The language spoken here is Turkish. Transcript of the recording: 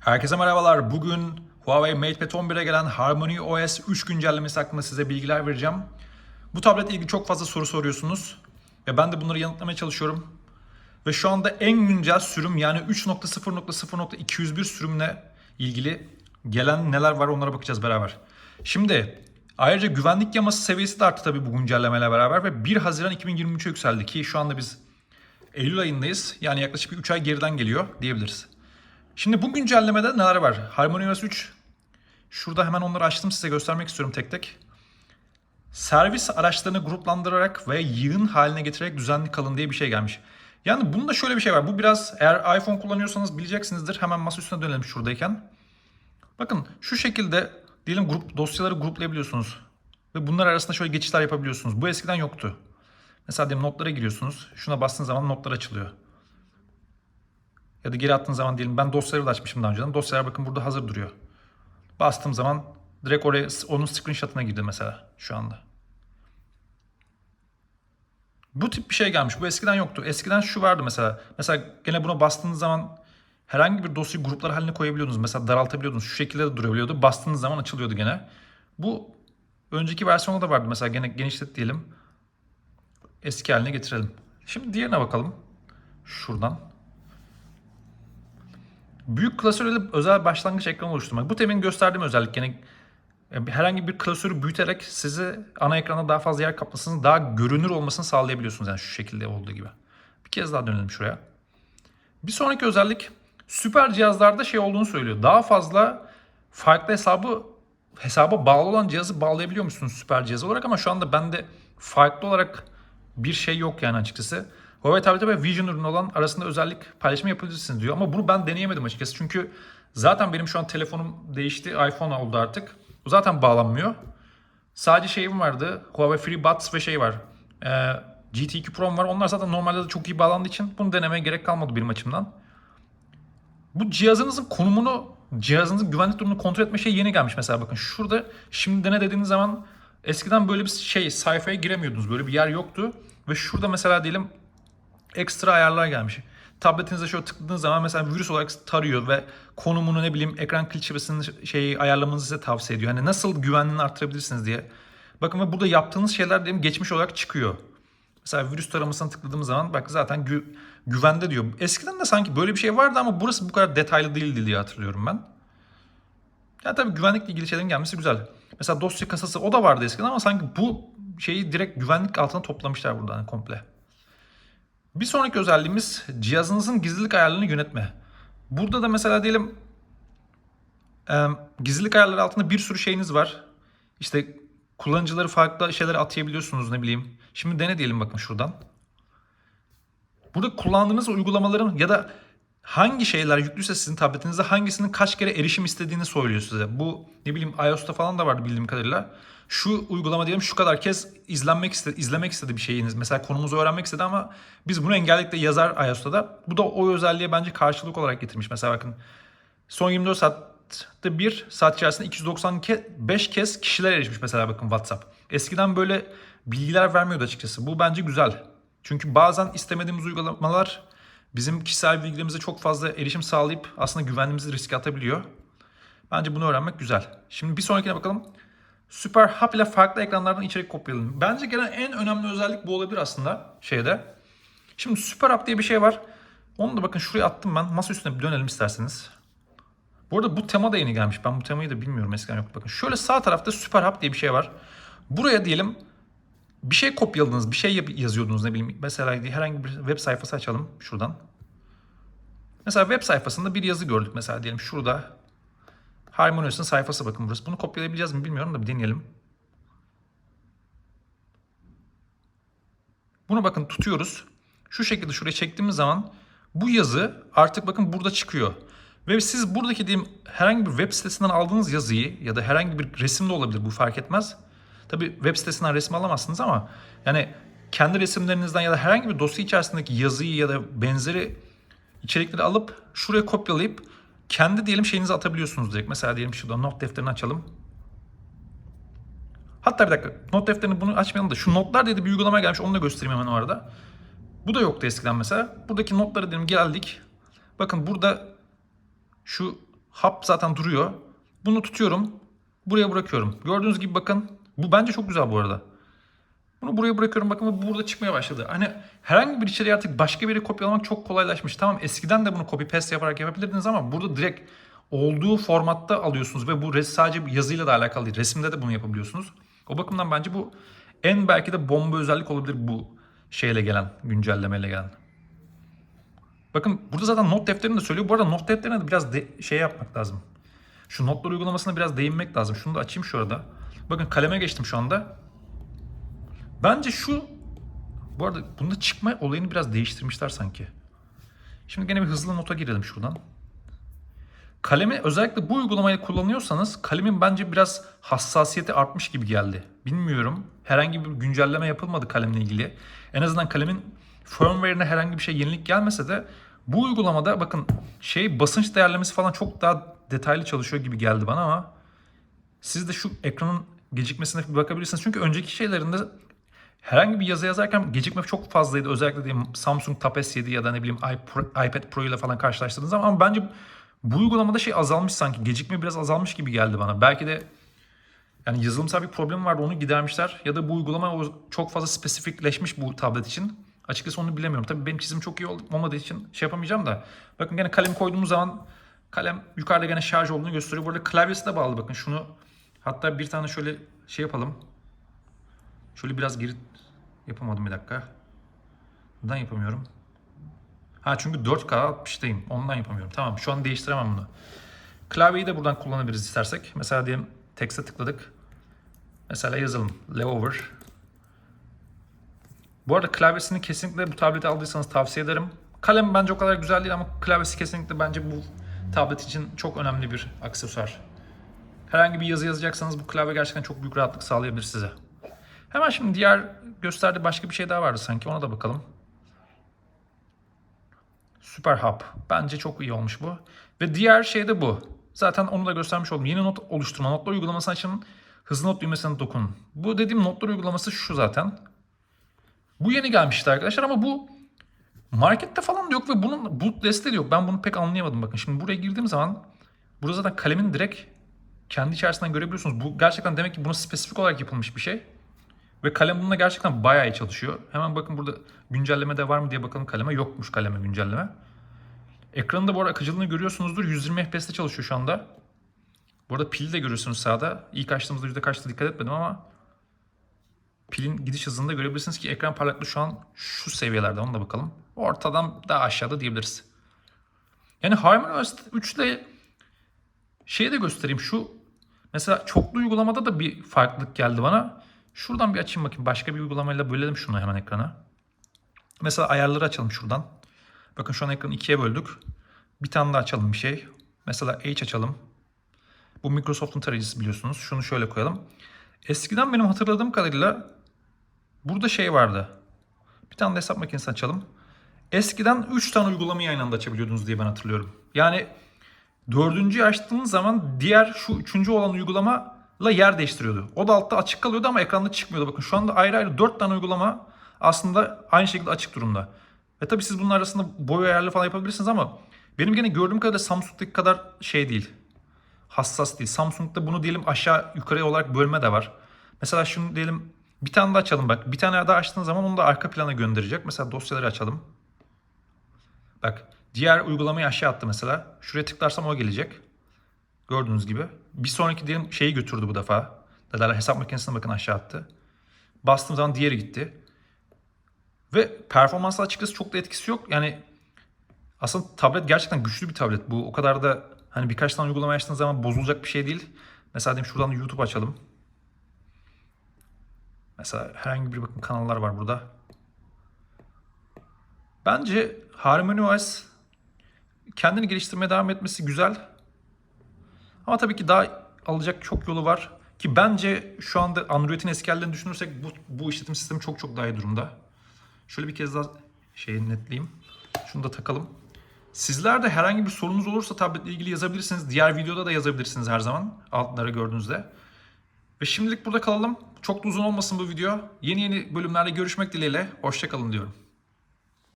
Herkese merhabalar. Bugün Huawei MatePad 11'e gelen Harmony OS 3 güncellemesi hakkında size bilgiler vereceğim. Bu tabletle ilgili çok fazla soru soruyorsunuz ve ben de bunları yanıtlamaya çalışıyorum. Ve şu anda en güncel sürüm yani 3.0.0.201 sürümle ilgili gelen neler var onlara bakacağız beraber. Şimdi ayrıca güvenlik yaması seviyesi de arttı tabii bu güncellemeyle beraber ve 1 Haziran 2023'e yükseldi ki şu anda biz Eylül ayındayız. Yani yaklaşık bir 3 ay geriden geliyor diyebiliriz. Şimdi bu güncellemede neler var? HarmonyOS 3. Şurada hemen onları açtım size göstermek istiyorum tek tek. Servis araçlarını gruplandırarak ve yığın haline getirerek düzenli kalın diye bir şey gelmiş. Yani bunda şöyle bir şey var. Bu biraz eğer iPhone kullanıyorsanız bileceksinizdir. Hemen masa üstüne dönelim şuradayken. Bakın şu şekilde diyelim grup dosyaları gruplayabiliyorsunuz. Ve bunlar arasında şöyle geçişler yapabiliyorsunuz. Bu eskiden yoktu. Mesela diyelim notlara giriyorsunuz. Şuna bastığınız zaman notlar açılıyor. Ya da geri attığın zaman diyelim ben dosyaları da açmışım daha önceden. Dosyalar bakın burada hazır duruyor. Bastığım zaman direkt oraya onun screenshot'ına girdi mesela şu anda. Bu tip bir şey gelmiş. Bu eskiden yoktu. Eskiden şu vardı mesela. Mesela gene buna bastığınız zaman herhangi bir dosyayı gruplar haline koyabiliyordunuz. Mesela daraltabiliyordunuz. Şu şekilde de durabiliyordu. Bastığınız zaman açılıyordu gene. Bu önceki versiyonda da vardı. Mesela gene genişlet diyelim. Eski haline getirelim. Şimdi diğerine bakalım. Şuradan. Büyük klasörle özel başlangıç ekranı oluşturmak. Bu temin gösterdiğim özellik yani herhangi bir klasörü büyüterek sizi ana ekranda daha fazla yer kaplasını, daha görünür olmasını sağlayabiliyorsunuz. Yani şu şekilde olduğu gibi. Bir kez daha dönelim şuraya. Bir sonraki özellik süper cihazlarda şey olduğunu söylüyor. Daha fazla farklı hesabı hesaba bağlı olan cihazı bağlayabiliyor musunuz süper cihaz olarak ama şu anda bende farklı olarak bir şey yok yani açıkçası. Huawei tableti ve Vision ürünü olan arasında özellik paylaşımı yapabilirsiniz diyor. Ama bunu ben deneyemedim açıkçası. Çünkü zaten benim şu an telefonum değişti. iPhone oldu artık. Bu zaten bağlanmıyor. Sadece şeyim vardı. Huawei FreeBuds ve şey var. Ee, GT2 Pro'm var. Onlar zaten normalde de çok iyi bağlandığı için bunu denemeye gerek kalmadı benim açımdan. Bu cihazınızın konumunu, cihazınızın güvenlik durumunu kontrol etme şey yeni gelmiş mesela bakın. Şurada şimdi dene dediğiniz zaman eskiden böyle bir şey sayfaya giremiyordunuz. Böyle bir yer yoktu. Ve şurada mesela diyelim ekstra ayarlar gelmiş. Tabletinize şöyle tıkladığınız zaman mesela virüs olarak tarıyor ve konumunu ne bileyim ekran kılçıbasını şeyi ayarlamanızı size tavsiye ediyor. Hani nasıl güvenliğini arttırabilirsiniz diye. Bakın ve burada yaptığınız şeyler diyelim geçmiş olarak çıkıyor. Mesela virüs taramasına tıkladığımız zaman bak zaten gü- güvende diyor. Eskiden de sanki böyle bir şey vardı ama burası bu kadar detaylı değildi diye hatırlıyorum ben. Ya tabii güvenlikle ilgili şeylerin gelmesi güzel. Mesela dosya kasası o da vardı eskiden ama sanki bu şeyi direkt güvenlik altına toplamışlar buradan komple. Bir sonraki özelliğimiz cihazınızın gizlilik ayarlarını yönetme. Burada da mesela diyelim gizlilik ayarları altında bir sürü şeyiniz var. İşte kullanıcıları farklı şeylere atayabiliyorsunuz ne bileyim. Şimdi dene diyelim bakın şuradan. Burada kullandığınız uygulamaların ya da hangi şeyler yüklüyse sizin tabletinizde hangisinin kaç kere erişim istediğini söylüyor size. Bu ne bileyim iOS'ta falan da vardı bildiğim kadarıyla. Şu uygulama diyelim şu kadar kez izlenmek istedi, izlemek istedi bir şeyiniz. Mesela konumuzu öğrenmek istedi ama biz bunu engelledik de yazar iOS'ta da. Bu da o özelliğe bence karşılık olarak getirmiş. Mesela bakın son 24 saatte bir saat içerisinde 295 kez kişiler erişmiş mesela bakın WhatsApp. Eskiden böyle bilgiler vermiyordu açıkçası. Bu bence güzel. Çünkü bazen istemediğimiz uygulamalar bizim kişisel bilgilerimize çok fazla erişim sağlayıp aslında güvenliğimizi riske atabiliyor. Bence bunu öğrenmek güzel. Şimdi bir sonrakine bakalım. Super Hub ile farklı ekranlardan içerik kopyalayalım. Bence gelen en önemli özellik bu olabilir aslında şeyde. Şimdi Super Hub diye bir şey var. Onu da bakın şuraya attım ben. Masa üstüne bir dönelim isterseniz. Bu arada bu tema da yeni gelmiş. Ben bu temayı da bilmiyorum eskiden yok. Bakın şöyle sağ tarafta Super Hub diye bir şey var. Buraya diyelim bir şey kopyaladınız, bir şey yazıyordunuz ne bileyim. Mesela herhangi bir web sayfası açalım şuradan. Mesela web sayfasında bir yazı gördük mesela diyelim şurada. Harmonios'un sayfası bakın burası. Bunu kopyalayabileceğiz mi bilmiyorum da bir deneyelim. Bunu bakın tutuyoruz. Şu şekilde şuraya çektiğimiz zaman bu yazı artık bakın burada çıkıyor. Ve siz buradaki diyeyim herhangi bir web sitesinden aldığınız yazıyı ya da herhangi bir resim de olabilir bu fark etmez. Tabi web sitesinden resim alamazsınız ama yani kendi resimlerinizden ya da herhangi bir dosya içerisindeki yazıyı ya da benzeri içerikleri alıp şuraya kopyalayıp kendi diyelim şeyinizi atabiliyorsunuz direkt. Mesela diyelim şurada not defterini açalım. Hatta bir dakika not defterini bunu açmayalım da şu notlar dedi bir uygulama gelmiş onu da göstereyim hemen o arada. Bu da yoktu eskiden mesela. Buradaki notlara diyelim geldik. Bakın burada şu Hap zaten duruyor. Bunu tutuyorum. Buraya bırakıyorum. Gördüğünüz gibi bakın. Bu bence çok güzel bu arada. Bunu buraya bırakıyorum bakın bu burada çıkmaya başladı. Hani herhangi bir içeriği artık başka biri kopyalamak çok kolaylaşmış. Tamam eskiden de bunu copy paste yaparak yapabilirdiniz ama burada direkt olduğu formatta alıyorsunuz ve bu res sadece yazıyla da alakalı değil. Resimde de bunu yapabiliyorsunuz. O bakımdan bence bu en belki de bomba özellik olabilir bu şeyle gelen, güncellemeyle gelen. Bakın burada zaten not defterini de söylüyor. Bu arada not defterine de biraz de- şey yapmak lazım. Şu notlar uygulamasına biraz değinmek lazım. Şunu da açayım şu arada. Bakın kaleme geçtim şu anda. Bence şu bu arada bunda çıkma olayını biraz değiştirmişler sanki. Şimdi gene bir hızlı nota girelim şuradan. Kalemi özellikle bu uygulamayı kullanıyorsanız kalemin bence biraz hassasiyeti artmış gibi geldi. Bilmiyorum. Herhangi bir güncelleme yapılmadı kalemle ilgili. En azından kalemin firmware'ine herhangi bir şey yenilik gelmese de bu uygulamada bakın şey basınç değerlemesi falan çok daha detaylı çalışıyor gibi geldi bana ama siz de şu ekranın gecikmesine bir bakabilirsiniz. Çünkü önceki şeylerinde herhangi bir yazı yazarken gecikme çok fazlaydı. Özellikle diyelim Samsung Tab S7 ya da ne bileyim iPad Pro ile falan karşılaştırdığınız zaman ama bence bu uygulamada şey azalmış sanki. Gecikme biraz azalmış gibi geldi bana. Belki de yani yazılımsal bir problem vardı onu gidermişler. Ya da bu uygulama çok fazla spesifikleşmiş bu tablet için. Açıkçası onu bilemiyorum. Tabii benim çizim çok iyi ol- olmadığı için şey yapamayacağım da. Bakın gene kalem koyduğumuz zaman kalem yukarıda gene şarj olduğunu gösteriyor. Burada klavyesi de bağlı bakın şunu. Hatta bir tane şöyle şey yapalım. Şöyle biraz geri yapamadım bir dakika. Neden yapamıyorum? Ha çünkü 4K 60'tayım. Ondan yapamıyorum. Tamam şu an değiştiremem bunu. Klavyeyi de buradan kullanabiliriz istersek. Mesela diyelim text'e tıkladık. Mesela yazalım. Leover. Bu arada klavyesini kesinlikle bu tableti aldıysanız tavsiye ederim. Kalem bence o kadar güzel değil ama klavyesi kesinlikle bence bu tablet için çok önemli bir aksesuar. Herhangi bir yazı yazacaksanız bu klavye gerçekten çok büyük rahatlık sağlayabilir size. Hemen şimdi diğer gösterdiği başka bir şey daha vardı sanki ona da bakalım. Süper Hub. Bence çok iyi olmuş bu. Ve diğer şey de bu. Zaten onu da göstermiş oldum. Yeni not oluşturma. Notlar uygulaması açın. Hızlı not düğmesine dokunun. Bu dediğim notlar uygulaması şu zaten. Bu yeni gelmişti arkadaşlar ama bu markette falan da yok ve bunun bulut desteği de yok. Ben bunu pek anlayamadım bakın. Şimdi buraya girdiğim zaman burada zaten kalemin direkt kendi içerisinden görebiliyorsunuz. Bu gerçekten demek ki buna spesifik olarak yapılmış bir şey. Ve kalem bununla gerçekten bayağı iyi çalışıyor. Hemen bakın burada güncelleme de var mı diye bakalım kaleme. Yokmuş kaleme güncelleme. Ekranında bu arada akıcılığını görüyorsunuzdur. 120 FPS'te çalışıyor şu anda. Bu arada pili de görüyorsunuz sağda. İlk açtığımızda yüzde kaçtı dikkat etmedim ama pilin gidiş hızını da görebilirsiniz ki ekran parlaklığı şu an şu seviyelerde. Ona da bakalım. Ortadan daha aşağıda diyebiliriz. Yani HarmonyOS 3 ile şeyi de göstereyim. Şu mesela çoklu uygulamada da bir farklılık geldi bana. Şuradan bir açayım bakayım. Başka bir uygulamayla bölelim şunu hemen ekrana. Mesela ayarları açalım şuradan. Bakın şu an ekranı ikiye böldük. Bir tane daha açalım bir şey. Mesela H açalım. Bu Microsoft'un tarayıcısı biliyorsunuz. Şunu şöyle koyalım. Eskiden benim hatırladığım kadarıyla burada şey vardı. Bir tane de hesap makinesi açalım. Eskiden 3 tane uygulamayı aynı anda açabiliyordunuz diye ben hatırlıyorum. Yani dördüncüyü açtığınız zaman diğer şu üçüncü olan uygulamayla yer değiştiriyordu. O da altta açık kalıyordu ama ekranda çıkmıyordu. Bakın şu anda ayrı ayrı 4 tane uygulama aslında aynı şekilde açık durumda. Ve tabii siz bunun arasında boy ayarlı falan yapabilirsiniz ama benim gene gördüğüm kadarıyla Samsung'daki kadar şey değil. Hassas değil. Samsung'da bunu diyelim aşağı yukarıya olarak bölme de var. Mesela şunu diyelim bir tane daha açalım bak. Bir tane daha açtığın zaman onu da arka plana gönderecek. Mesela dosyaları açalım. Bak diğer uygulamayı aşağı attı mesela. Şuraya tıklarsam o gelecek. Gördüğünüz gibi. Bir sonraki diyelim şeyi götürdü bu defa. Dediler hesap makinesine bakın aşağı attı. Bastığım zaman diğeri gitti. Ve performansla açıkçası çok da etkisi yok. Yani aslında tablet gerçekten güçlü bir tablet. Bu o kadar da hani birkaç tane uygulama açtığınız zaman bozulacak bir şey değil. Mesela diyelim şuradan da YouTube açalım. Mesela herhangi bir bakın kanallar var burada. Bence HarmonyOS kendini geliştirmeye devam etmesi güzel. Ama tabii ki daha alacak çok yolu var. Ki bence şu anda Android'in eski hallerini düşünürsek bu, bu işletim sistemi çok çok daha iyi durumda. Şöyle bir kez daha şeyi netleyeyim. Şunu da takalım. Sizler de herhangi bir sorunuz olursa tabletle ilgili yazabilirsiniz. Diğer videoda da yazabilirsiniz her zaman. Altlara gördüğünüzde. Ve şimdilik burada kalalım. Çok da uzun olmasın bu video. Yeni yeni bölümlerde görüşmek dileğiyle. Hoşçakalın diyorum.